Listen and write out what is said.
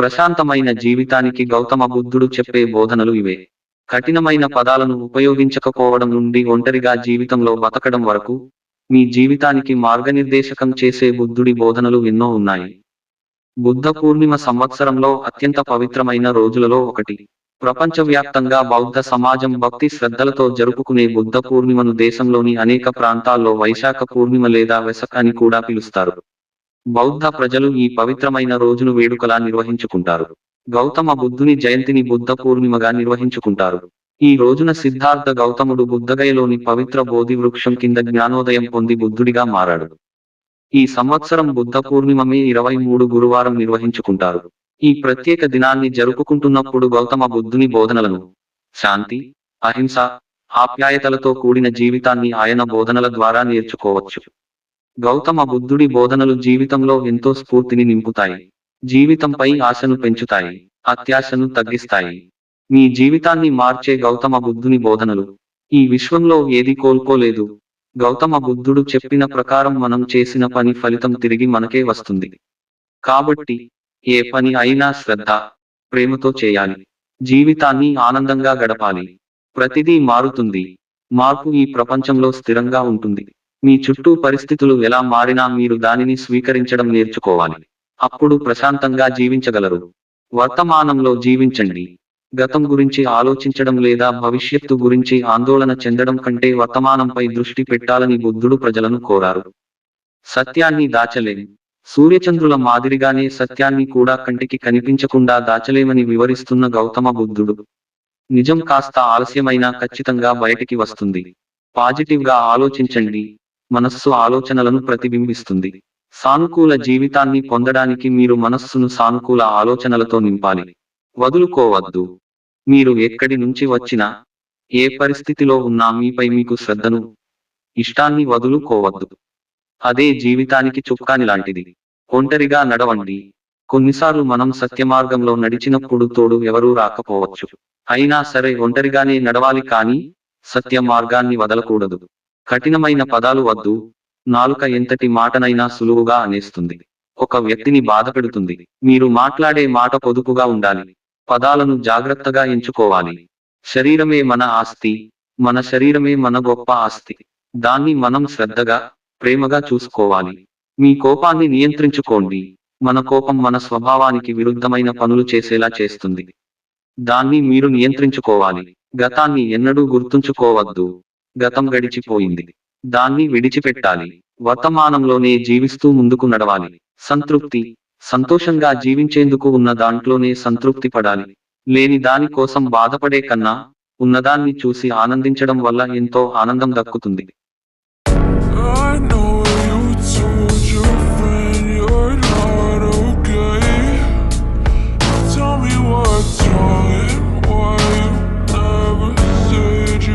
ప్రశాంతమైన జీవితానికి గౌతమ బుద్ధుడు చెప్పే బోధనలు ఇవే. కఠినమైన పదాలను ఉపయోగించకపోవడం నుండి ఒంటరిగా జీవితంలో బతకడం వరకు మీ జీవితానికి మార్గనిర్దేశకం చేసే బుద్ధుడి బోధనలు ఎన్నో ఉన్నాయి. బుద్ధ పూర్ణిమ సంవత్సరంలో అత్యంత పవిత్రమైన రోజులలో ఒకటి. ప్రపంచవ్యాప్తంగా బౌద్ధ సమాజం భక్తి శ్రద్ధలతో జరుపుకునే బుద్ధ పూర్ణిమను దేశంలోని అనేక ప్రాంతాల్లో వైశాఖ పూర్ణిమ లేదా వెసక్ అని కూడా పిలుస్తారు. బౌద్ధ ప్రజలు ఈ పవిత్రమైన రోజును వేడుకలా నిర్వహించుకుంటారు. గౌతమ బుద్ధుని జయంతిని బుద్ధ పూర్ణిమగా నిర్వహించుకుంటారు. ఈ రోజున సిద్ధార్థ గౌతముడు బుద్ధగయలోని పవిత్ర బోధి వృక్షం కింద జ్ఞానోదయం పొంది బుద్ధుడిగా మారాడు. ఈ సంవత్సరం బుద్ధ పూర్ణిమమే ఇరవై మూడు గురువారం నిర్వహించుకుంటారు. ఈ ప్రత్యేక దినాన్ని జరుపుకుంటున్నప్పుడు గౌతమ బుద్ధుని బోధనలను శాంతి అహింస ఆప్యాయతలతో కూడిన జీవితాన్ని ఆయన బోధనల ద్వారా నేర్చుకోవచ్చు. గౌతమ బుద్ధుడి బోధనలు జీవితంలో ఎంతో స్ఫూర్తిని నింపుతాయి. జీవితంపై ఆశను పెంచుతాయి. అత్యాశను తగ్గిస్తాయి. మీ జీవితాన్ని మార్చే గౌతమ బుద్ధుని బోధనలు. ఈ విశ్వంలో ఏది కోల్పోలేదు. గౌతమ బుద్ధుడు చెప్పిన ప్రకారం మనం చేసిన పని ఫలితం తిరిగి మనకే వస్తుంది. కాబట్టి ఏ పని అయినా శ్రద్ధ ప్రేమతో చేయాలి. జీవితాన్ని ఆనందంగా గడపాలి. ప్రతిదీ మారుతుంది. మార్పు ఈ ప్రపంచంలో స్థిరంగా ఉంటుంది. మీ చుట్టూ పరిస్థితులు ఎలా మారినా మీరు దానిని స్వీకరించడం నేర్చుకోవాలి. అప్పుడు ప్రశాంతంగా జీవించగలరు. వర్తమానంలో జీవించండి. గతం గురించి ఆలోచించడం లేదా భవిష్యత్తు గురించి ఆందోళన చెందడం కంటే వర్తమానంపై దృష్టి పెట్టాలని బుద్ధుడు ప్రజలను కోరారు. సత్యాన్ని దాచలేం. సూర్యచంద్రుల మాదిరిగానే సత్యాన్ని కూడా కంటికి కనిపించకుండా దాచలేమని వివరిస్తున్న గౌతమ బుద్ధుడు. నిజం కాస్త ఆలస్యమైనా ఖచ్చితంగా బయటికి వస్తుంది. పాజిటివ్గా ఆలోచించండి. మనస్సు ఆలోచనలను ప్రతిబింబిస్తుంది. సానుకూల జీవితాన్ని పొందడానికి మీరు మనస్సును సానుకూల ఆలోచనలతో నింపాలి. వదులుకోవద్దు. మీరు ఎక్కడి నుంచి వచ్చినా ఏ పరిస్థితిలో ఉన్నా మీపై మీకు శ్రద్ధను ఇష్టాన్ని వదులుకోవద్దు. అదే జీవితానికి చుక్కాని లాంటిది. ఒంటరిగా నడవండి. కొన్నిసార్లు మనం సత్యమార్గంలో నడిచినప్పుడు తోడు ఎవరూ రాకపోవచ్చు. అయినా సరే ఒంటరిగానే నడవాలి కానీ సత్య మార్గాన్ని వదలకూడదు. కఠినమైన పదాలు వద్దు. నాలుక ఎంతటి మాటనైనా సులువుగా అనేస్తుంది. ఒక వ్యక్తిని బాధపెడుతుంది మీరు మాట్లాడే మాట పొదుపుగా ఉండాలి. పదాలను జాగ్రత్తగా ఎంచుకోవాలి. శరీరమే మన ఆస్తి. మన శరీరమే మన గొప్ప ఆస్తి. దాన్ని మనం శ్రద్ధగా ప్రేమగా చూసుకోవాలి. మీ కోపాన్ని నియంత్రించుకోండి. మన కోపం మన స్వభావానికి విరుద్ధమైన పనులు చేసేలా చేస్తుంది. దాన్ని మీరు నియంత్రించుకోవాలి. గతాన్ని ఎన్నడూ గుర్తుంచుకోవద్దు. గతం గడిచిపోయింది. దాన్ని విడిచిపెట్టాలి. వర్తమానంలోనే జీవిస్తూ ముందుకు నడవాలి. సంతృప్తి. సంతోషంగా జీవించేందుకు ఉన్న దాంట్లోనే సంతృప్తి పడాలి. లేని దాని కోసం బాధపడే కన్నా ఉన్నదాన్ని చూసి ఆనందించడం వల్ల ఎంతో ఆనందం దక్కుతుంది.